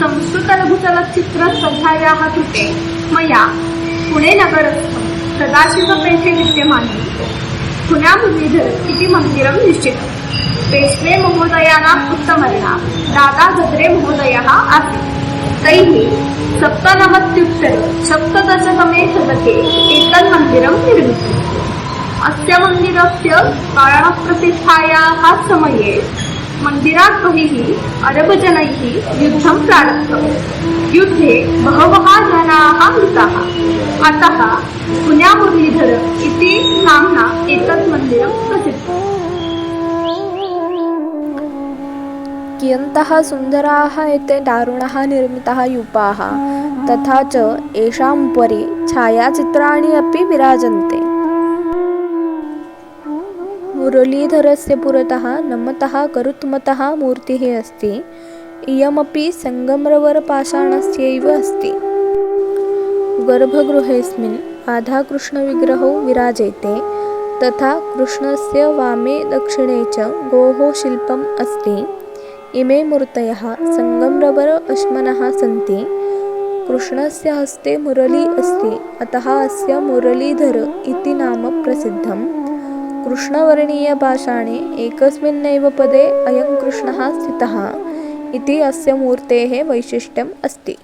कोल्हटकर संस्कृतलघुचलच्चित्रस्पर्धायाः कृते मया पुणे नगरस्थं सदाशिवपेठे विद्यमाने पुण्यामुरलीधर इति मन्दिरं निश्चितम्। पेश्वे महोदयानाम् उत्तमर्णा दादा गद्रे महोदयः आसीत्। तैः सप्तनवत्युत्तर सप्तदशतमे शतके एतन्मन्दिरं निर्मितम्। अस्य मन्दिरस्य कारणप्रतिष्ठायाः समये मन्दिरात् बहिः अरबजनैः युद्धं प्रारब्धम् युद्धे बहवः जनाः मृताः. अतः पुण्यामुरलीधर इति नाम्ना एतत् मन्दिरं प्रसिद्धम् कियन्तः सुन्दराः एते दारुणः निर्मिताः यूपाः तथा च एषाम् उपरि छायाचित्राणि अपि विराजन्ते। मुरलीधरस्य पुरतः नमतः करुत्मतः मूर्तिः अस्ति। इयमपि सङ्गम्रवरपाषाणस्यैव अस्ति। गर्भगृहेऽस्मिन् राधाकृष्णविग्रहौ विराजयते तथा कृष्णस्य वामे दक्षिणे च गोः शिल्पम् अस्ति। इमे मूर्तयः सङ्गम्रवर अश्मनः सन्ति। कृष्णस्य हस्ते मुरली अस्ति। अतः अस्य मुरलीधर इति नाम प्रसिद्धम्। कृष्णवर्णीयपाषाणे एकस्मिन्नेव पदे अयं कृष्णः स्थितः इति अस्य मूर्तेः वैशिष्ट्यम् अस्ति।